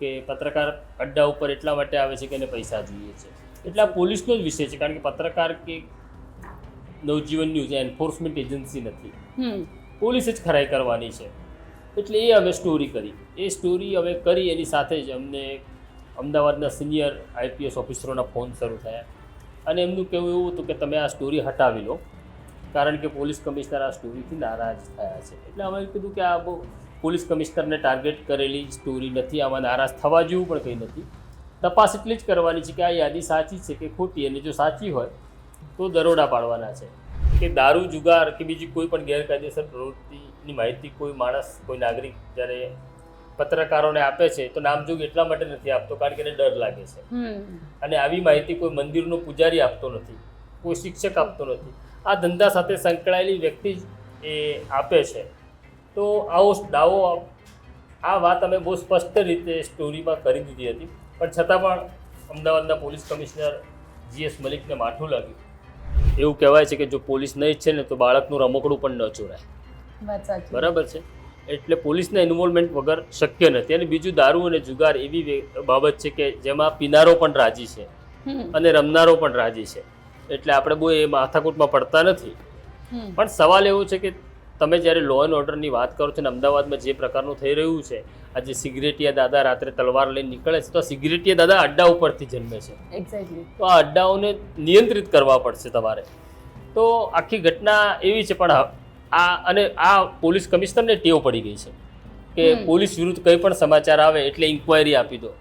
કે પત્રકાર અડ્ડા ઉપર એટલા માટે આવે છે કે એને પૈસા જોઈએ છે. એટલા પોલીસનો જ વિષય છે કારણ કે પત્રકાર કે નવજીવન ન્યૂઝ એન્ફોર્સમેન્ટ એજન્સી નથી. પોલીસ જ ખરાઈ કરવાની છે. એટલે એ અમે સ્ટોરી કરી. એ સ્ટોરી અમે કરી એની સાથે જ અમને અમદાવાદના સિનિયર આઈપીએસ ઓફિસરોના ફોન શરૂ થયા. અને એમનું કહેવું એવું હતું કે તમે આ સ્ટોરી હટાવી લો કારણ કે પોલીસ કમિશનર આ સ્ટોરીથી નારાજ થયા છે. એટલે અમે કીધું કે આ બહુ પોલીસ કમિશનરને ટાર્ગેટ કરેલી સ્ટોરી નથી આમાં નારાજ થવા જેવું પણ કંઈ નથી. તપાસ એટલી જ કરવાની છે કે આ યાદી સાચી છે કે ખોટી અને જો સાચી હોય તો દરોડા પાડવાના છે. કે દારૂ જુગાર કે બીજી કોઈ પણ ગેરકાયદેસર પ્રવૃત્તિની માહિતી કોઈ માણસ કોઈ નાગરિક જ્યારે પત્રકારોને આપે છે તો નામજોગ એટલા માટે નથી આપતો કારણ કે એને ડર લાગે છે. અને આવી માહિતી કોઈ મંદિરનો પૂજારી આપતો નથી કોઈ શિક્ષક આપતો નથી. આ ધંધા સાથે સંકળાયેલી વ્યક્તિ જ એ આપે છે. તો આવો દાવો આ વાત અમે બહુ સ્પષ્ટ રીતે સ્ટોરીમાં કરી દીધી હતી. પણ છતાં પણ અમદાવાદના પોલીસ કમિશનર જીએસ મલિકને માઠું લાગ્યું. એવું કહેવાય છે કે જો પોલીસ નહીં છે ને તો બાળકનું રમકડું પણ ન ચોરાય. બરાબર છે? એટલે પોલીસના ઇન્વોલ્વમેન્ટ વગર શક્ય નથી. અને બીજું દારૂ અને જુગાર એવી બાબત છે કે જેમાં પીનારો પણ રાજી છે. અને રમનારો પણ રાજી છે. એટલે આપણે બહુ એ માથાકૂટમાં પડતા નથી. પણ સવાલ એવો છે કે તમે જ્યારે લો એન્ડ ઓર્ડરની વાત કરો છો ને અમદાવાદમાં જે પ્રકારનું થઈ રહ્યું છે આજે સિગરેટિયા દાદા રાત્રે તલવાર લઈને નીકળે છે તો સિગરેટિયા દાદા અડ્ડા ઉપરથી જન્મે છે. એક્ઝેક્ટલી તો આ અડ્ડાઓને નિયંત્રિત કરવા પડશે તમારે. તો આખી ઘટના એવી છે પણ આ અને આ પોલીસ કમિશનરને ટેવ પડી ગઈ છે કે પોલીસ વિરુદ્ધ કંઈ પણ સમાચાર આવે એટલે ઇન્ક્વાયરી આપી દો.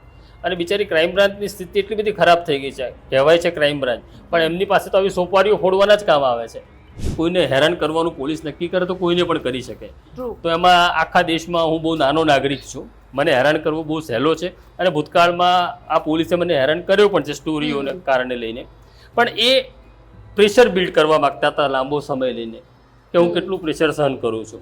અને બિચારી ક્રાઇમ બ્રાન્ચની સ્થિતિ એટલી બધી ખરાબ થઈ ગઈ છે. કહેવાય છે ક્રાઇમ બ્રાન્ચ પણ એમની પાસે તો આવી સોપારીઓ ફોડવાના જ કામ આવે છે. કોઈને હેરાન કરવાનું પોલીસ નક્કી કરે તો કોઈને પણ કરી શકે. તો એમાં આખા દેશમાં હું બહુ નાનો નાગરિક છું. મને હેરાન કરવું બહુ સહેલો છે અને ભૂતકાળમાં આ પોલીસે મને હેરાન કર્યો પણ છે સ્ટોરીઓને કારણે લઈને. પણ એ પ્રેશર બિલ્ડ કરવા માગતા હતા લાંબો સમય લઈને કે હું કેટલું પ્રેશર સહન કરું છું.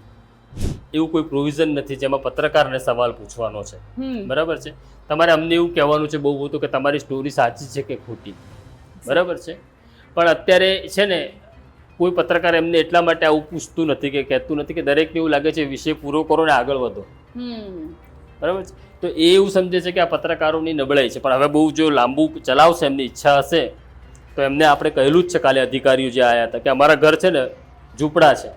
એવું કોઈ પ્રોવિઝન નથી જેમાં પત્રકારને સવાલ પૂછવાનો છે. બરાબર છે? તમારે અમને એવું કહેવાનું છે બહુ બધું કે તમારી સ્ટોરી સાચી છે કે ખોટી? બરાબર છે? પણ અત્યારે છે ને કોઈ પત્રકાર એમને એટલા માટે આવું પૂછતું નથી કે કહેતું નથી કે દરેકને એવું લાગે છે વિષય પૂરો કરો ને આગળ વધો. બરાબર છે? તો એ એવું સમજે છે કે આ પત્રકારોની નબળાઈ છે. પણ હવે બહુ જો લાંબુ ચલાવશે એમની ઈચ્છા હશે તો એમને આપણે કહેલું જ છે કાલે અધિકારીઓ જે આવ્યા હતા કે અમારા ઘર છે ને ઝૂંપડા છે.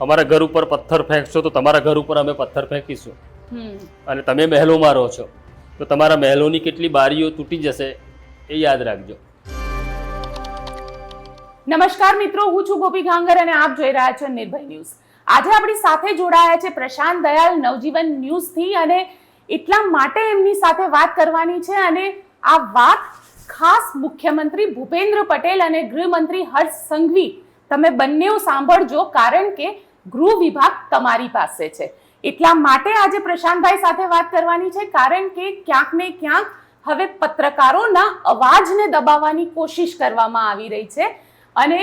અમારા ઘર ઉપર પથ્થર ફેંકશો તો તમારા ઘર ઉપર અમે પથ્થર ફેંકીશું. અને તમે મહેલોમાં રહો છો. તો તમારા મહેલોની કેટલી બારીઓ તૂટી જશે એ યાદ રાખજો. નમસ્કાર મિત્રો, હું છું ગોપી ગાંગર અને આપ જોઈ રહ્યા છો નિર્ભય ન્યૂઝ. આજે આપણી સાથે જોડાયા છે પ્રશાંત દયાલ, નવજીવન ન્યૂઝથી અને એટલા માટે એમની સાથે વાત કરવાની છે અને આ વાત ખાસ મુખ્યમંત્રી ભૂપેન્દ્ર પટેલ અને ગૃહમંત્રી હર્ષ સંઘવી તમે બંને સાંભળજો, કારણ કે ગૃહ વિભાગ તમારી પાસે છે. એટલા માટે આજે પ્રશાંતભાઈ સાથે વાત કરવાની છે, કારણ કે ક્યાંક ને ક્યાંક હવે પત્રકારોના અવાજને દબાવવાની કોશિશ કરવામાં આવી રહી છે. અને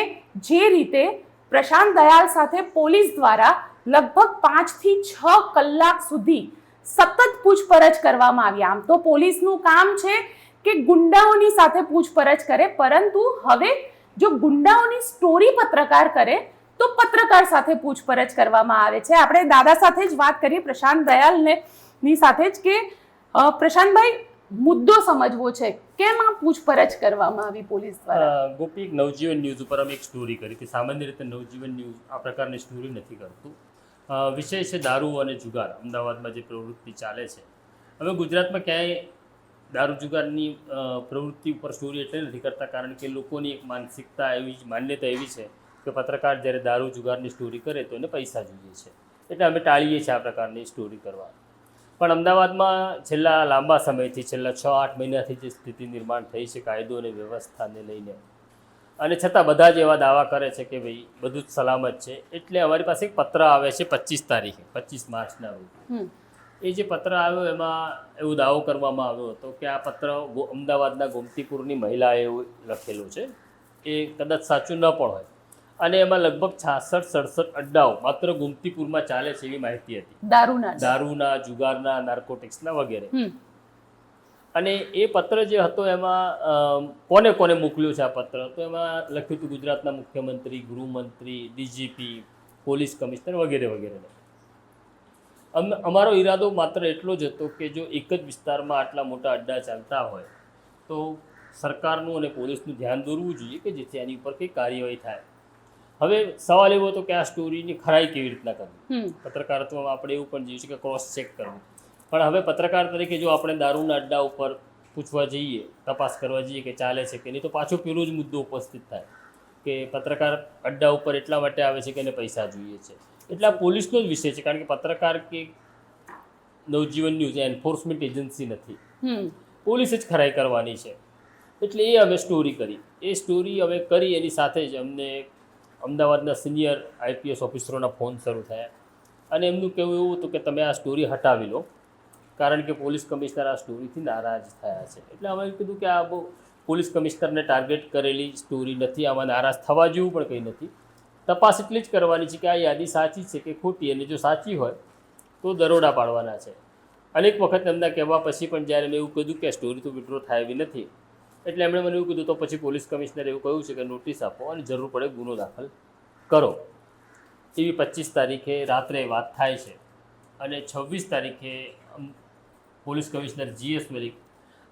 જે રીતે પ્રશાંત દયાલ સાથે પોલીસ દ્વારા લગભગ પાંચથી છ કલાક સુધી સતત પૂછપરછ કરવામાં આવી. આમ તો પોલીસનું કામ છે કે ગુંડાઓની સાથે પૂછપરછ કરે, પરંતુ હવે જો ગુંડાઓની સ્ટોરી પત્રકાર કરે, તો પત્રકાર સાથે પૂછપરછ કરવામાં આવે છે. આપણે દાદા સાથે જ વાત કરીએ, પ્રશાંત દયાલને ની સાથે જ કે પ્રશાંતભાઈ મુદ્દો સમજવો છે, કેમ આ પૂછપરછ કરવામાં આવી પોલીસ દ્વારા? ગોપી નવજીવન ન્યૂઝ ઉપર અમે એક સ્ટોરી કરી કે સામાન્ય રીતે નવજીવન ન્યૂઝ આ પ્રકારની સ્ટોરી નથી કરતું. વિષય છે દારૂ અને જુગાર, અમદાવાદમાં જે પ્રવૃત્તિ ચાલે છે. હવે ગુજરાતમાં ક્યાંય દારૂ જુગારની પ્રવૃત્તિ ઉપર સ્ટોરી એટલે નથી કરતા, કારણ કે લોકોની એક માનસિકતા એવી માન્યતા એવી છે કે પત્રકાર જ્યારે દારૂ જુગારની સ્ટોરી કરે તો એને પૈસા જોઈએ છે. એટલે અમે ટાળીએ છીએ આ પ્રકારની સ્ટોરી કરવા. પણ અમદાવાદમાં છેલ્લા લાંબા સમયથી છેલ્લા છ આઠ મહિનાથી જે સ્થિતિ નિર્માણ થઈ છે કાયદો અને વ્યવસ્થાને લઈને. અને છતાં બધા જ એવા દાવા કરે છે કે ભાઈ બધું જ સલામત છે. એટલે અમારી પાસે એક પત્ર આવે છે પચીસ તારીખે પચીસ માર્ચના રોજ. એ જે પત્ર આવ્યો એમાં એવો દાવો કરવામાં આવ્યો હતો કે આ પત્ર ગો- અમદાવાદના ગોમતીપુરની મહિલાએ એવું લખેલું છે એ કદાચ સાચું ન પણ હોય. અને એમાં લગભગ છાસઠ સડસઠ અડ્ડાઓ માત્ર ગુમતીપુરમાં ચાલે છે એવી માહિતી હતી. દારૂના દારૂના જુગારના નાર્કોટિક્સના વગેરે. અને એ પત્ર જે હતો એમાં કોને કોને મોકલ્યું છે આ પત્ર? તો એમાં લખ્યું હતું ગુજરાતના મુખ્યમંત્રી ગૃહમંત્રી ડીજીપી પોલીસ કમિશનર વગેરે વગેરે. અમ અમારો ઈરાદો માત્ર એટલો જ હતો કે જો એક જ વિસ્તારમાં આટલા મોટા અડ્ડા ચાલતા હોય તો સરકારનું અને પોલીસનું ધ્યાન દોરવું જોઈએ કે જેથી આની ઉપર કંઈ કાર્યવાહી થાય. હવે સવાલ એવો હતો કે આ સ્ટોરીની ખરાઈ કેવી રીતના કરવી? પત્રકારત્વમાં આપણે એવું પણ જોયું છે કે ક્રોસ ચેક કરવું. પણ હવે પત્રકાર તરીકે જો આપણે દારૂના અડ્ડા ઉપર પૂછવા જઈએ તપાસ કરવા જઈએ કે ચાલે છે કે નહીં તો પાછો પેલો જ મુદ્દો ઉપસ્થિત થાય કે પત્રકાર અડ્ડા ઉપર એટલા માટે આવે છે કે એને પૈસા જોઈએ છે. એટલા પોલીસનો જ વિષય છે કારણ કે પત્રકાર કે નવજીવન ન્યૂઝ એન્ફોર્સમેન્ટ એજન્સી નથી. પોલીસ જ ખરાઈ કરવાની છે. એટલે એ અમે સ્ટોરી કરી. એ સ્ટોરી અમે કરી એની સાથે જ અમને અમદાવાદના સિનિયર આઈપીએસ ઓફિસરોના ફોન શરૂ થયા. અને એમનું કહેવું એવું હતું કે તમે આ સ્ટોરી હટાવી લો, કારણ કે પોલીસ કમિશનર આ સ્ટોરીથી નારાજ થયા છે. એટલે અમે કીધું કે આ બહુ પોલીસ કમિશનરને ટાર્ગેટ કરેલી સ્ટોરી નથી, આમાં નારાજ થવા જેવું પણ કંઈ નથી. તપાસ એટલી જ કરવાની છે કે આ યાદી સાચી છે કે ખોટી, અને જો સાચી હોય તો દરોડા પાડવાના છે. અનેક વખત એમના કહેવા પછી પણ જ્યારે મેં એવું કીધું કે સ્ટોરી તો વિડ્રો થાય એવી નથી એટલે એમણે મને એવું કીધું, તો પછી પોલીસ કમિશનરે એવું કહ્યું છે કે નોટિસ આપો અને જરૂર પડે ગુનો દાખલ કરો. એવી પચીસ તારીખે રાત્રે વાત થાય છે અને છવ્વીસ તારીખે પોલીસ કમિશનર જીએસ મલિક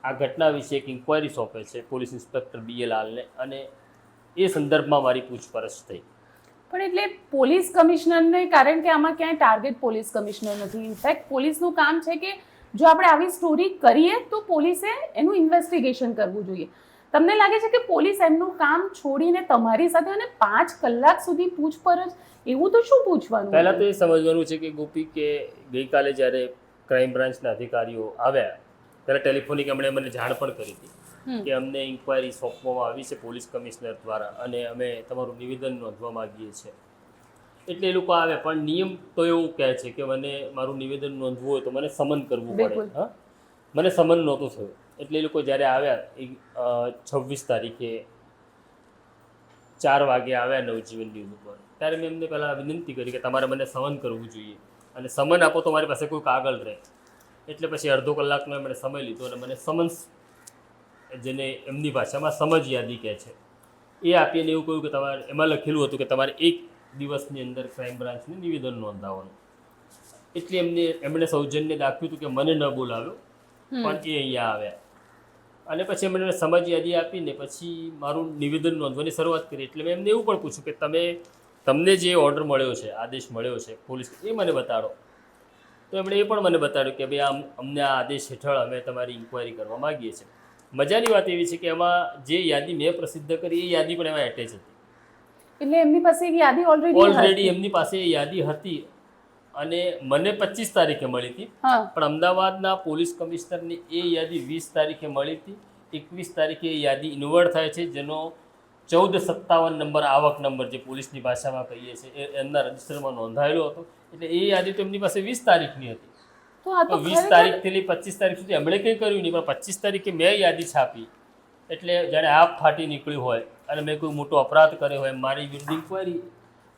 આ ઘટના વિશે એક ઇન્ક્વાયરી સોંપે છે પોલીસ ઇન્સ્પેક્ટર બી એ લાલને અને એ સંદર્ભમાં મારી પૂછપરછ થઈ. પણ એટલે પોલીસ કમિશનરને કારણ કે આમાં ક્યાંય ટાર્ગેટ પોલીસ કમિશનર નથી. ઇનફેક્ટ પોલીસનું કામ છે કે જો આપણે આવી સ્ટોરી કરીએ તો પોલીસે એનું ઇન્વેસ્ટિગેશન કરવું જોઈએ. તમને લાગે છે કે પોલીસ એમનું કામ છોડીને તમારી સાથે અને પાંચ કલાક સુધી પૂછપરછ? એવું તો શું પૂછવાનું? પહેલાં તો એ સમજવાનું છે કે ગોપી કે ગઈકાલે જ્યારે ક્રાઇમ બ્રાન્ચના અધિકારીઓ આવ્યા ત્યારે ટેલિફોનિક એમણે મને જાણ પણ કરી હતી કે અમને ઇન્ક્વાયરી સોંપવામાં આવી છે પોલીસ કમિશનર દ્વારા અને અમે તમારું નિવેદન નોંધવા માગીએ છીએ. એટલે એ લોકો આવે. પણ નિયમ તો એવું કહે છે કે મને મારું નિવેદન નોંધવું હોય તો મને સમન કરવું પડે. હા? મને સમન નહોતું થયું. એટલે એ લોકો જ્યારે આવ્યા એ છવ્વીસ તારીખે ચાર વાગે આવ્યા નવજીવન ન્યૂઝ ઉપર. ત્યારે મેં એમને પહેલાં વિનંતી કરી કે તમારે મને સમન કરવું જોઈએ. અને સમન આપો તો મારી પાસે કોઈ કાગળ રહે. એટલે પછી અડધો કલાકનો એમણે સમય લીધો અને મને સમન્સ જેને એમની ભાષામાં સમજ યાદી કહે છે. એ આપીને એવું કહ્યું કે તમારે એમાં લખેલું હતું કે તમારે એક દિવસની અંદર ક્રાઇમ બ્રાન્ચને નિવેદન નોંધાવવાનું. એટલે એમને એમણે સૌજન્ય દાખ્યું હતું કે મને ન બોલાવ્યો પણ એ અહીંયા આવ્યા. અને પછી એમણે સમજ યાદી આપીને પછી મારું નિવેદન નોંધવાની શરૂઆત કરી. એટલે મેં એમને એવું પણ પૂછ્યું કે તમે તમને જે ઓર્ડર મળ્યો છે આદેશ મળ્યો છે પોલીસ એ મને બતાડો. તો એમણે એ પણ મને બતાડ્યું કે ભાઈ આમ અમને આ આદેશ હેઠળ અમે તમારી ઇન્ક્વાયરી કરવા માગીએ છીએ. મજાની વાત એવી છે કે એમાં જે યાદી મેં પ્રસિદ્ધ કરી એ યાદી પણ એમાં એટેચ હતી. એટલે એમની પાસે એક યાદી ઓલરેડી ઓલરેડી એમની પાસે યાદી હતી અને મને પચીસ તારીખે મળી હતી. પણ અમદાવાદના પોલીસ કમિશનરની એ યાદી વીસ તારીખે મળી હતી. એકવીસ તારીખે એ યાદી ઇન્વર્ટ થાય છે જેનો ચૌદ સત્તાવન નંબર આવક નંબર જે પોલીસની ભાષામાં કહીએ છીએ એ એમના રજિસ્ટરમાં નોંધાયેલો હતો. એટલે એ યાદી તો એમની પાસે વીસ તારીખની હતી. તો આ તો તો વીસ તારીખથી લઈ પચીસ તારીખ સુધી એમણે કંઈ કર્યું નહીં પણ પચીસ તારીખે મેં યાદી છાપી. એટલે જાણે આપ ફાટી નીકળ્યું હોય અને મેં કોઈ મોટો અપરાધ કર્યો હોય મારી વિરુદ્ધ ઇન્કવાયરી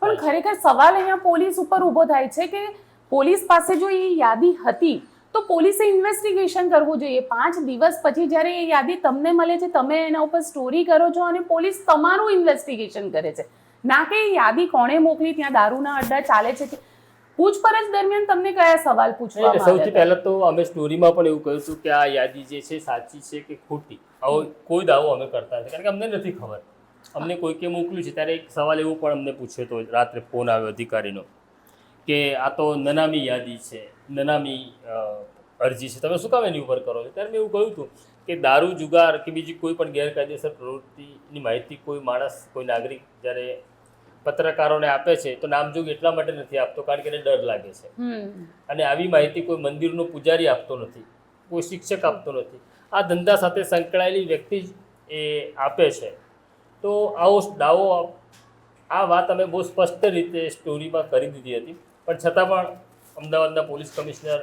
પણ ખરેખર સવાલ અહીંયા પોલીસ ઉપર ઊભો થાય છે કે પોલીસ પાસે જો એ યાદી હતી તો પોલીસે ઇન્વેસ્ટિગેશન કરવું જોઈએ. પાંચ દિવસ પછી જ્યારે એ યાદી તમને મળે છે તમે એના ઉપર સ્ટોરી કરો છો અને પોલીસ તમારું ઇન્વેસ્ટિગેશન કરે છે. ના કે એ યાદી કોણે મોકલી ત્યાં દારૂના અડ્ડા ચાલે છે કે પૂછપરછ દરમિયાન તમને કયા સવાલ પૂછવા સૌથી પહેલા તો અમે સ્ટોરીમાં પણ એવું કહ્યું હતું કે આ યાદી જે છે સાચી છે કે ખોટી? આવો કોઈ દાવો અમે કરતા નથી. કારણ કે અમને નથી ખબર. અમને કોઈકે મોકલ્યું છે ત્યારે એક સવાલ એવો પણ અમને પૂછ્યો હતો રાત્રે ફોન આવ્યો અધિકારીનો કે આ તો નનામી યાદી છે નનામી અરજી છે તમે શું કામ એની ઉપર કરો છો? ત્યારે મેં એવું કહ્યું હતું કે દારૂ જુગાર કે બીજી કોઈ પણ ગેરકાયદેસર પ્રવૃત્તિની માહિતી કોઈ માણસ કોઈ નાગરિક જ્યારે પત્રકારોને આપે છે તો નામજોગ એટલા માટે નથી આપતો કારણ કે એને ડર લાગે છે. અને આવી માહિતી કોઈ મંદિરનો પૂજારી આપતો નથી કોઈ શિક્ષક આપતો નથી. આ ધંધા સાથે સંકળાયેલી વ્યક્તિ જ એ આપે છે. તો આવો દાવો આ વાત અમે બહુ સ્પષ્ટ રીતે સ્ટોરીમાં કરી દીધી હતી. પણ છતાં પણ અમદાવાદના પોલીસ કમિશનર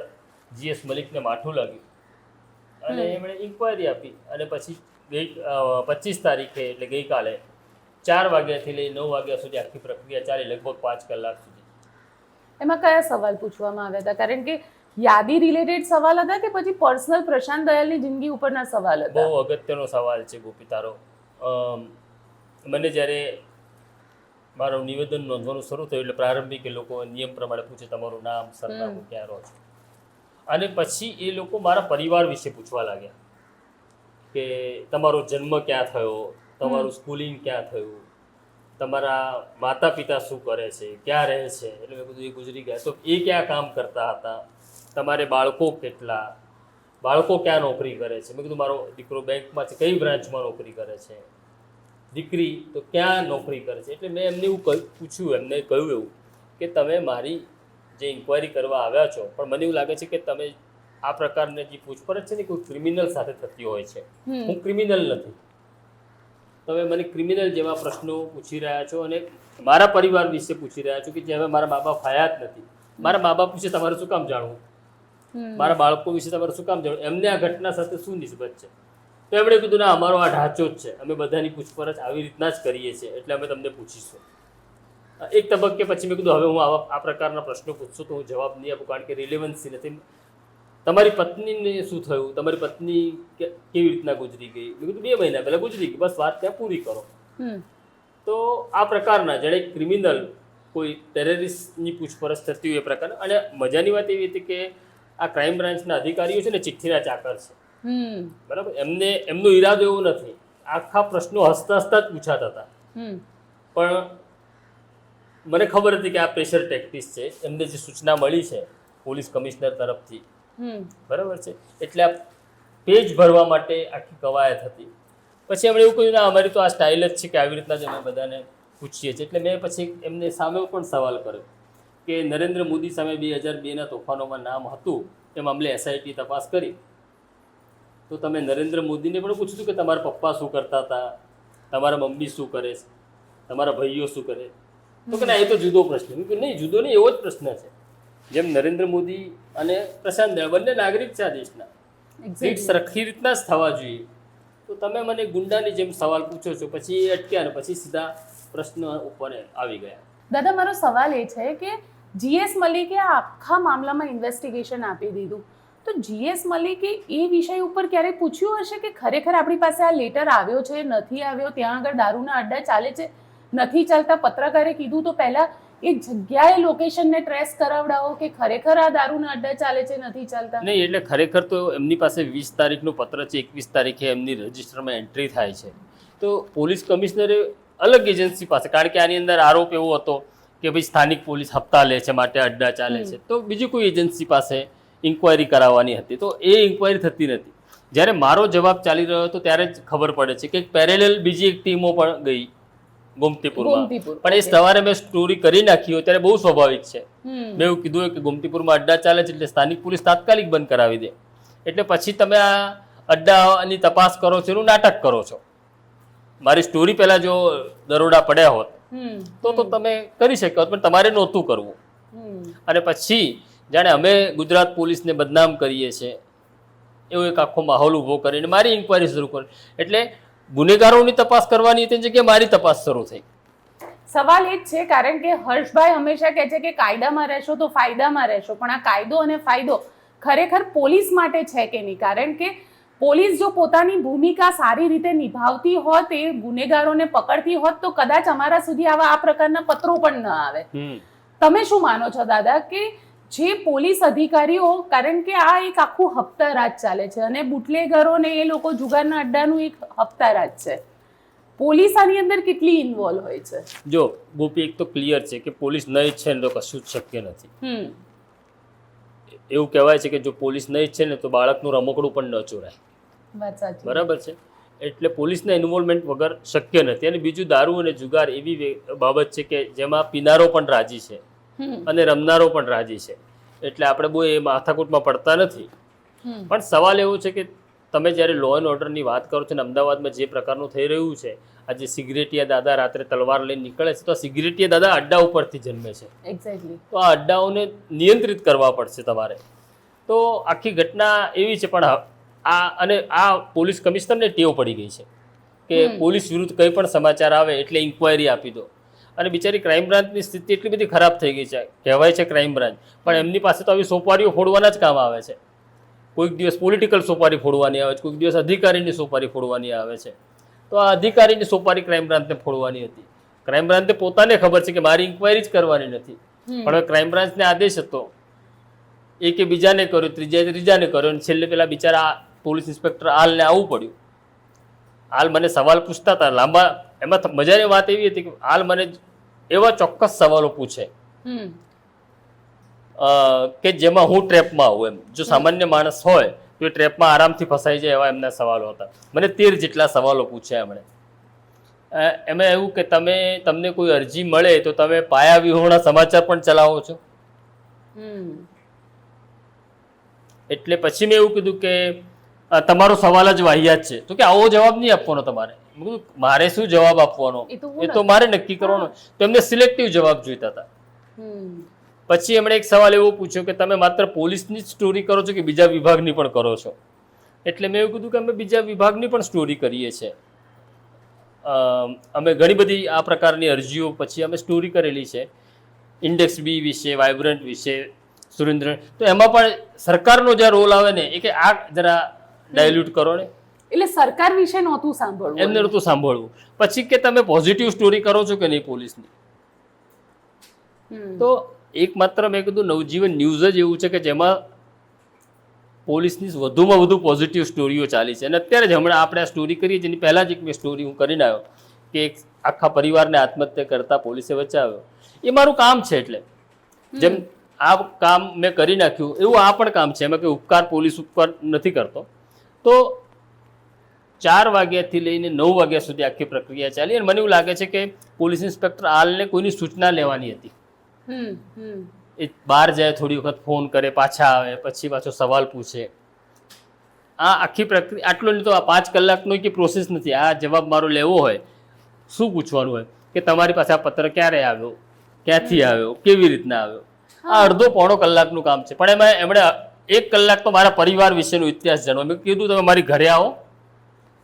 જીએસ મલિકને માઠું લાગ્યું. અને એમણે ઇન્ક્વાયરી આપી. અને પછી ગઈ પચીસ તારીખે એટલે ગઈકાલે ચાર વાગ્યાથી લઈ નવ વાગ્યા સુધી આખી પ્રક્રિયા ચાલી લગભગ પાંચ કલાક સુધી. એમાં કયા સવાલ પૂછવામાં આવ્યા હતા? કારણ કે યાદી રિલેટેડ સવાલ હતા કે પછી પર્સનલ પ્રશાંત દયાલની જિંદગી ઉપરના સવાલ હતા? બહુ અગત્યનો સવાલ છે ગોપી તારો. મને જ્યારે મારું નિવેદન નોંધવાનું શરૂ થયું એટલે પ્રારંભિક એ લોકો નિયમ પ્રમાણે પૂછે તમારું નામ સરનામું ક્યાં રહો છો? અને પછી એ લોકો મારા પરિવાર વિશે પૂછવા લાગ્યા કે તમારો જન્મ ક્યાં થયો? તમારું સ્કૂલિંગ ક્યાં થયું? તમારા માતા પિતા શું કરે છે? ક્યાં રહે છે? એટલે મેં બધું એ ગુજરી ગયા. તો એ ક્યાં કામ કરતા હતા? તમારે બાળકો કેટલા? બાળકો ક્યાં નોકરી કરે છે? મેં કીધું મારો દીકરો બેંકમાં છે કઈ બ્રાન્ચમાં નોકરી કરે છે? દીકરી તો ક્યાં નોકરી કરે છે? એટલે મેં એમને એવું પૂછ્યું એમને કહ્યું એવું કે તમે મારી જે ઇન્ક્વાયરી કરવા આવ્યા છો પણ મને એવું લાગે છે કે તમે આ પ્રકારની જે પૂછપરછ છે ને કોઈ ક્રિમિનલ સાથે થતી હોય છે. હું ક્રિમિનલ નથી. તમે મને ક્રિમિનલ જેવા પ્રશ્નો પૂછી રહ્યા છો અને મારા પરિવાર વિશે પૂછી રહ્યા છો કે જે મારા મા બાપ હયાત નથી. મારા મા બાપ વિશે તમારે શું કામ જાણવું? મારા બાળકો વિશે તમારે શું કામ જાણવું? એમને આ ઘટના સાથે શું નિસ્બત છે? તો એમણે કીધું ના અમારો આ ઢાંચો જ છે. અમે બધાની પૂછપરછ આવી રીતના જ કરીએ છીએ એટલે અમે તમને પૂછીશું. એક તબક્કે પછી મેં કીધું હવે હું આવા આ પ્રકારના પ્રશ્નો પૂછશું તો હું જવાબ નહીં આપું કારણ કે રિલેવન્સી નથી. તમારી પત્નીને શું થયું? તમારી પત્ની કે- કેવી રીતના ગુજરી ગઈ? મેં કીધું બે મહિના પહેલાં ગુજરી ગઈ. બસ વાત ત્યાં પૂરી કરો. તો આ પ્રકારના જેણે ક્રિમિનલ કોઈ ટેરરિસ્ટની પૂછપરછ થતી હોય એ પ્રકારના અને મજાની વાત એવી હતી કે આ ક્રાઇમ બ્રાન્ચના અધિકારીઓ છે ને ચિઠ્ઠીના ચાકર છે. બરાબર? એમને એમનો ઈરાદો એવો નથી. આખા પ્રશ્નો હસતા હસતા જ પૂછાતા હતા. પણ મને ખબર હતી કે આ પ્રેશર ટેક્ટિસ છે. એમને જે સૂચના મળી છે પોલીસ કમિશનર તરફથી. બરાબર છે? એટલે આ પેજ ભરવા માટે આખી કવાયત હતી. પછી એમણે એવું કહ્યું ના અમારી તો આ સ્ટાઇલ જ છે કે આવી રીતના જ અમે બધાને પૂછીએ છીએ. એટલે મેં પછી એમને સામે પણ સવાલ કર્યો કે નરેન્દ્ર મોદી સામે બે હજાર બેના તોફાનોમાં નામ હતું એ મામલે એસઆઈટી તપાસ કરી. તો તમે નરેન્દ્ર મોદીને પણ પૂછ્યું કે તમારા પપ્પા શું કરતા હતા? તમારા મમ્મી શું કરે છે? તમારા ભાઈઓ શું કરે? તો કે ના એ તો જુદો પ્રશ્ન કે નહીં જુદો નહીં એવો જ પ્રશ્ન છે. જેમ નરેન્દ્ર મોદી અને પ્રશાંત બંને નાગરિક છે આ દેશના. સીટ સરખી રીતના જ થવા જોઈએ. તો તમે મને ગુંડાની જેમ સવાલ પૂછો છો પછી એ અટક્યા ને પછી સીધા પ્રશ્ન ઉપર આવી ગયા. દાદા મારો સવાલ એ છે કે જીએસ મલિકે આખા મામલામાં ઇન્વેસ્ટિગેશન આપી દીધું. તો જીએસ મલિકે એ વિષય ઉપર ક્યારેય પૂછ્યું હશે કે ખરેખર આપણી પાસે આ લેટર આવ્યો છે નથી આવ્યો ત્યાં આગળ દારૂના અડ્ડા ચાલે છે નથી ચાલતા? પત્રકારે કીધું તો પહેલા એ જગ્યાએ લોકેશનને ટ્રેસ કરાવડાવો કે ખરેખર આ દારૂના અડ્ડા ચાલે છે નથી ચાલતા? નહીં એટલે ખરેખર તો એમની પાસે વીસ તારીખનો પત્ર છે એકવીસ તારીખે એમની રજિસ્ટરમાં એન્ટ્રી થાય છે. તો પોલીસ કમિશનરે અલગ એજન્સી પાસે કારણ કે આની અંદર આરોપ એવો હતો કે ભાઈ સ્થાનિક પોલીસ હપ્તા લે છે માટે અડ્ડા ચાલે છે. તો બીજી કોઈ એજન્સી પાસે ઇન્ક્વાયરી કરાવવાની હતી. તો એ ઇન્ક્વાયરી થતી નથી. જ્યારે મારો જવાબ ચાલી રહ્યો હતો ત્યારે જ ખબર પડે છે કે પેરેલેલ બીજી એક ટીમો પણ ગઈ ગોમતીપુરમાં. ગોમતીપુર, પણ એ સવારે મેં સ્ટોરી કરી નાખી હોય ત્યારે બહુ સ્વાભાવિક છે. મેં એવું કીધું કે ગોમતીપુરમાં અડ્ડા ચાલે છે એટલે સ્થાનિક પોલીસ તાત્કાલિક બંધ કરાવી દે. એટલે પછી તમે આ અડ્ડાની તપાસ કરો છો એનું નાટક કરો છો. મારી સ્ટોરી પહેલાં જો દરોડા પડ્યા હોત તો તો તમે કરી શકો પણ તમારે નહોતું કરવું. અને પછી જાણે અમે ગુજરાત પોલીસને બદનામ કરીએ છીએ. એવો એક આખો માહોલ ઊભો કરીને મારી ઇન્કવાયરી શરૂ કરી એટલે ગુનેગારોની તપાસ કરવાની હતી જગ્યાએ મારી તપાસ શરૂ થઈ. સવાલ એ જ છે કારણ કે હર્ષભાઈ હંમેશા કહે છે કે કાયદામાં રહેશો તો ફાયદામાં રહેશો પણ આ કાયદો અને ફાયદો ખરેખર પોલીસ માટે છે કે નહીં? કારણ કે પોલીસ જો પોતાની ભૂમિકા સારી રીતે નિભાવતી હોત એ ગુનેગારોને પકડતી હોત તો કદાચ અમારા સુધી આવા આ પ્રકારના પત્રો પણ ન આવે. તમે શું માનો છો દાદા કે જે પોલીસ અધિકારીઓ કારણ કે આ એક આખું હપ્તારાજ ચાલે છે અને બુટલેગરોને એ લોકો જુગારના અડ્ડાનું એક હપ્તારાજ છે. પોલીસ આની અંદર કેટલી ઇન્વોલ્વ હોય છે? જો ગોપી એક તો ક્લિયર છે કે પોલીસ નહીં ઈચ્છે છે ને તો કશું જ શક્ય નથી. હમ. એવું કહેવાય છે કે જો પોલીસ નહીં ઈચ્છે છે ને તો બાળકનું રમકડું પણ ન ચોરાય. બરાબર છે? એટલે પોલીસના ઇન્વોલ્વમેન્ટ વગર શક્ય નથી. અને બીજું દારૂ અને જુગાર એવી બાબત છે કે જેમાં પીનારો પણ રાજી છે. અને રમનારો પણ રાજી છે. એટલે આપણે બહુ એ માથાકૂટમાં પડતા નથી. પણ સવાલ એવો છે કે તમે જ્યારે લો એન્ડ ઓર્ડરની વાત કરો છો ને અમદાવાદમાં જે પ્રકારનું થઈ રહ્યું છે આજે સિગરેટિયા દાદા રાત્રે તલવાર લઈને નીકળે છે તો આ સિગરેટિયા દાદા અડ્ડા ઉપરથી જન્મે છે. એક્ઝેક્ટલી તો આ અડ્ડાઓને નિયંત્રિત કરવા પડશે તમારે. તો આખી ઘટના એવી છે પણ આ અને આ પોલીસ કમિશનરને ટેવ પડી ગઈ છે કે પોલીસ વિરુદ્ધ કંઈ પણ સમાચાર આવે એટલે ઇન્ક્વાયરી આપી દો. અને બિચારી ક્રાઇમ બ્રાન્ચની સ્થિતિ એટલી બધી ખરાબ થઈ ગઈ છે. કહેવાય છે ક્રાઇમ બ્રાન્ચ પણ એમની પાસે તો આવી સોપારીઓ ફોડવાના જ કામ આવે છે. કોઈક દિવસ પોલિટિકલ સોપારી ફોડવાની આવે છે કોઈક દિવસ અધિકારીની સોપારી ફોડવાની આવે છે. તો આ અધિકારીની સોપારી ક્રાઇમ બ્રાન્ચને ફોડવાની હતી. ક્રાઇમ બ્રાન્ચને પોતાને ખબર છે કે મારી ઇન્કવાયરી જ કરવાની નથી. પણ હવે ક્રાઇમ બ્રાન્ચને આદેશ હતો. એકે બીજાને કર્યો ત્રીજાએ ત્રીજાને કર્યો અને છેલ્લે પેલા બિચારા આ પોલીસ ઇન્સ્પેક્ટર હાલને આવવું પડ્યું. હાલ મને સવાલ પૂછતા હતા લાંબા એમાં મજાની વાત એવી હતી કે હાલ મને એવા ચોક્કસ સવાલો પૂછે. હમ. અ, કે જેમાં હું ટ્રેપમાં આવું એમ. જો સામાન્ય માણસ હોય તો એ ટ્રેપમાં આરામથી ફસાઈ જાય એવા એમના સવાલો હતા. મને તેર જેટલા સવાલો પૂછ્યા એમણે. એમાં એવું કે તમે તમને કોઈ અરજી મળે તો તમે પાયા વિહોણા સમાચાર પણ ચલાવો છો? હમ. એટલે પછી મેં એવું કીધું કે તમારો સવાલ જ વાહિયાત છે. તો કે આવો જવાબ નહીં આપવાનો તમારે? મારે શું જવાબ આપવાનો? એ તો મારે નક્કી કરવાનો. તો એમને સિલેક્ટિવ જવાબ જોઈતા હતા. પછી એમણે એક સવાલ એવો પૂછ્યો કે તમે માત્ર પોલીસની જ સ્ટોરી કરો છો કે બીજા વિભાગની પણ કરો છો? એટલે મેં એવું કીધું કે અમે બીજા વિભાગની પણ સ્ટોરી કરીએ છીએ. અમે ઘણી બધી આ પ્રકારની અરજીઓ પછી અમે સ્ટોરી કરેલી છે. ઇન્ડેક્સ બી વિશે વાઇબ્રન્ટ વિશે સુરેન્દ્ર. તો એમાં પણ સરકારનો જે રોલ આવે ને એ કે આ જરા ડાયલ્યુટ કરો ને. એટલે સરકાર વિશે નહોતું સાંભળવું એમને નહોતું સાંભળવું. પછી કે તમે પોઝિટિવ સ્ટોરી કરો છો કે નહીં પોલીસની? તો એકમાત્ર મેં કીધું નવજીવન ન્યૂઝ જ એવું છે કે જેમાં પોલીસની વધુમાં વધુ પોઝિટિવ સ્ટોરીઓ ચાલી છે. અને અત્યારે જ હમણાં આપણે આ સ્ટોરી કરીએ જેની પહેલાં જ એક મેં સ્ટોરી હું કરીને આવ્યો કે એક આખા પરિવારને આત્મહત્યા કરતા પોલીસે બચાવ્યો. એ મારું કામ છે એટલે. જેમ આ કામ મેં કરી નાખ્યું એવું આ પણ કામ છે. એમાં કે ઉપકાર પોલીસ ઉપકાર નથી કરતો. તો ચાર વાગ્યાથી લઈને નવ વાગ્યા સુધી આખી પ્રક્રિયા ચાલી. અને મને એવું લાગે છે કે પોલીસ ઇન્સ્પેક્ટર આલને કોઈની સૂચના લેવાની હતી. એ બહાર જાય થોડી વખત ફોન કરે પાછા આવે પછી પાછો સવાલ પૂછે. આ આખી પ્રક્રિયા આટલો નહીં તો આ પાંચ કલાકનો કે પ્રોસેસ નથી. આ જવાબ મારો લેવો હોય શું પૂછવાનું હોય? કે તમારી પાસે આ પત્ર ક્યારે આવ્યો? ક્યાંથી આવ્યો? કેવી રીતના આવ્યો? આ અડધો પોણો કલાકનું કામ છે. પણ એમાં એમણે એક કલાક તો મારા પરિવાર વિશેનો ઇતિહાસ જાણવા મેં કીધું તમે મારી ઘરે આવો.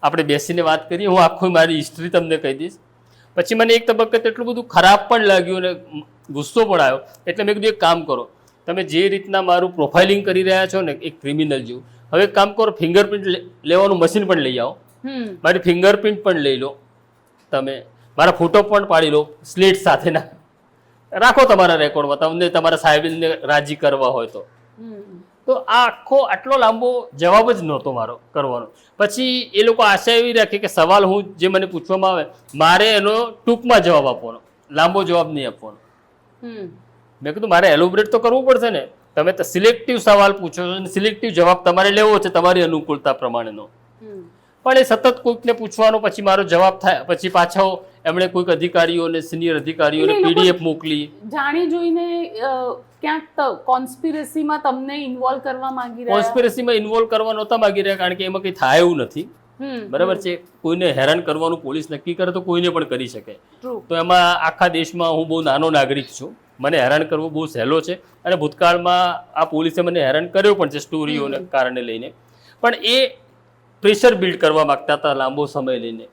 આપણે બેસીને વાત કરીએ હું આખું મારી હિસ્ટ્રી તમને કહી દઈશ. પછી મને એક તબક્કે એટલું બધું ખરાબ પણ લાગ્યું અને ગુસ્સો પણ આવ્યો. એટલે મેં કીધું એક કામ કરો તમે જે રીતના મારું પ્રોફાઇલિંગ કરી રહ્યા છો ને એક ક્રિમિનલ જેવું હવે એક કામ કરો ફિંગરપ્રિન્ટ લેવાનું મશીન પણ લઈ આવો. મારી ફિંગરપ્રિન્ટ પણ લઈ લો તમે. મારા ફોટો પણ પાડી લો સ્લેટ સાથેના રાખો તમારા રેકોર્ડમાં તમને તમારા સાહેબને રાજી કરવા હોય તો. તો આ આખો આટલો લાંબો જવાબ જ નહોતો મારો કરવાનો. પછી એ લોકો આશા એવી રાખે કે સવાલ હું જે મને પૂછવામાં આવે મારે એનો ટૂંકમાં જવાબ આપવાનો લાંબો જવાબ નહીં આપવાનો. મેં કીધું મારે એલોબ્રેટ તો કરવું પડશે ને? તમે તો સિલેક્ટિવ સવાલ પૂછો છો અને સિલેક્ટિવ જવાબ તમારે લેવો છે તમારી અનુકૂળતા પ્રમાણેનો. પણ એ સતત કોઈકને પૂછવાનો પછી મારો જવાબ થાય પછી પાછો એમણે કોઈક અધિકારીઓને સિનિયર અધિકારીઓને પીડીએફ મોકલી. જાણી જોઈને ક્યાંક કોન્સ્પિરસીમાં તમને ઇન્વોલ્વ કરવા માંગી રહ્યા. કોન્સ્પિરસીમાં ઇન્વોલ્વ કરવા નહોતા માંગી રહ્યા કારણ કે એમાં કંઈ થાય એવું નથી. બરાબર છે? કોઈને હેરાન કરવાનું પોલીસ નક્કી કરે તો કોઈને પણ કરી શકે. તો એમાં આખા દેશમાં હું બહુ નાનો નાગરિક છું. મને હેરાન કરવું બહુ સહેલો છે અને ભૂતકાળમાં આ પોલીસે મને હેરાન કર્યો પણ છે સ્ટોરીઓને કારણે લઈને. પણ એ પ્રેશર બિલ્ડ કરવા માંગતા હતા લાંબો સમય લઈને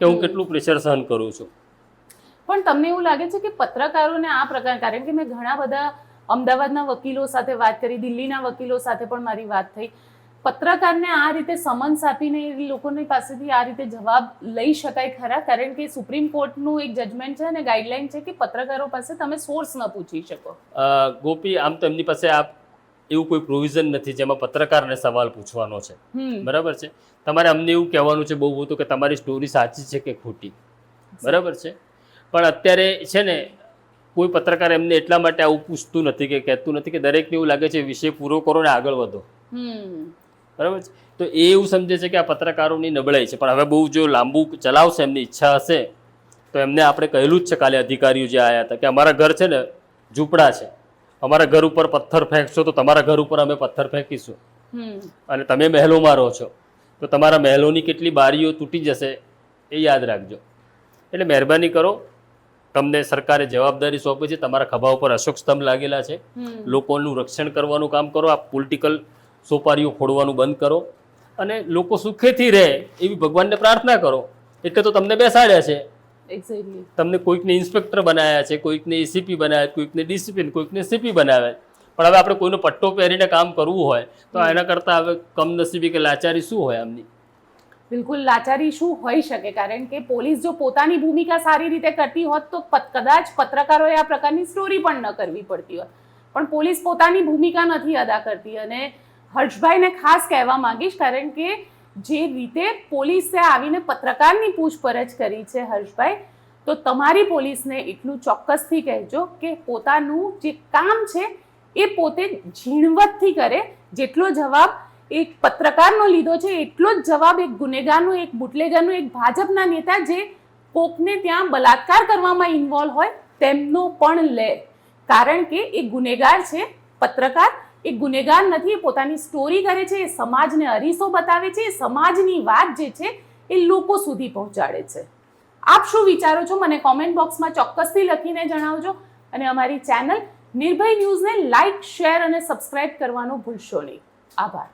કે હું કેટલું પ્રેશર સહન કરું છું. પણ તમને એવું લાગે છે કે પત્રકારોને આ પ્રકાર કારણ કે મેં ઘણા બધા અમદાવાદના વકીલો સાથે વાત કરી દિલ્હીના વકીલો સાથે પણ મારી વાત થઈ. પત્રકારને આ રીતે સમન્સ આપીને એ લોકોની પાસેથી આ રીતે જવાબ લઈ શકાય ખરા? કારણ કે સુપ્રીમ કોર્ટનું એક જજમેન્ટ છે અને ગાઈડલાઈન છે કે પત્રકારો પાસે તમે સોર્સ ન પૂછી શકો. ગોપી આમ તો એમની પાસે આ એવું કોઈ પ્રોવિઝન નથી જેમાં પત્રકારને સવાલ પૂછવાનો છે. બરાબર છે? તમારે અમને એવું કહેવાનું છે બહુ બધું કે તમારી સ્ટોરી સાચી છે કે ખોટી? બરાબર છે? પણ અત્યારે છે ને કોઈ પત્રકાર એમને એટલા માટે આવું પૂછતું નથી કે કહેતું નથી કે દરેકને એવું લાગે છે વિષય પૂરો કરો ને આગળ વધો. બરાબર છે? તો એ એવું સમજે છે કે આ પત્રકારોની નબળાઈ છે. પણ હવે બહુ જો લાંબુ ચલાવશે એમની ઈચ્છા હશે તો એમને આપણે કહેલું જ છે કાલે અધિકારીઓ જે આવ્યા હતા કે અમારા ઘર છે ને ઝૂંપડા છે. અમારા ઘર ઉપર પથ્થર ફેંકશો તો તમારા ઘર ઉપર અમે પથ્થર ફેંકીશું. અને તમે મહેલોમાં રહો છો. તો તમારા મહેલોની કેટલી બારીઓ તૂટી જશે એ યાદ રાખજો. એટલે મહેરબાની કરો તમને સરકારે જવાબદારી સોંપી છે તમારા ખભા ઉપર અશોક સ્તંભ લાગેલા છે. લોકોનું રક્ષણ કરવાનું કામ કરો આ પોલિટિકલ સોપારીઓ ફોડવાનું બંધ કરો અને લોકો સુખેથી રહે એવી ભગવાનને પ્રાર્થના કરો. એટલે તો તમને બેસાડ્યા છે. તમને કોઈકને ઇન્સ્પેક્ટર બનાવ્યા છે કોઈકને એસીપી બનાવ્યા કોઈકને ડિસિપ્લિન કોઈકને સીપી બનાવ્યા પણ હવે આપણે કોઈનો પટ્ટો પહેરીને કામ કરવું હોય તો એના કરતાં હવે કમનસીબી કે લાચારી શું હોય આમની? બિલકુલ લાચારી શું હોઈ શકે? કારણ કે પોલીસ જો પોતાની ભૂમિકા સારી રીતે કરતી હોત, તો કદાચ પત્રકારોએ આ પ્રકારની સ્ટોરી પણ ન કરવી પડતી હોત. પણ પોલીસ પોતાની ભૂમિકા નથી અદા કરતી અને હર્ષભાઈને ખાસ કહેવા માંગીશ, કારણ કે જે રીતે પોલીસે આવીને પત્રકારની પૂછપરછ કરી છે હર્ષભાઈ, તો તમારી પોલીસને એટલું ચોક્કસથી કહેજો કે પોતાનું જે કામ છે, એ પોતે ઝીણવટથી કરે, જેટલો જવાબ એક પત્રકારનો લીધો છે, એટલો જ જવાબ એક ગુનેગારનો, એક બુટલેગરનો, એક ભાજપના નેતા જે કોકને ત્યાં બલાત્કાર કરવામાં ઇન્વોલ્વ હોય, તેમનો પણ લે. કારણ કે એ ગુનેગાર છે, પત્રકાર, એ ગુનેગાર નથી, એ પોતાની સ્ટોરી કરે છે, એ સમાજને અરીસો બતાવે છે, એ સમાજની વાત જે છે, એ લોકો સુધી પહોંચાડે છે. આપ શું વિચારો છો? મને કોમેન્ટ બોક્સમાં ચોક્કસથી લખીને જણાવજો અને અમારી ચેનલ નિર્ભય ન્યૂઝને લાઇક શેર અને સબસ્ક્રાઇબ કરવાનું ભૂલશો નહીં. આભાર.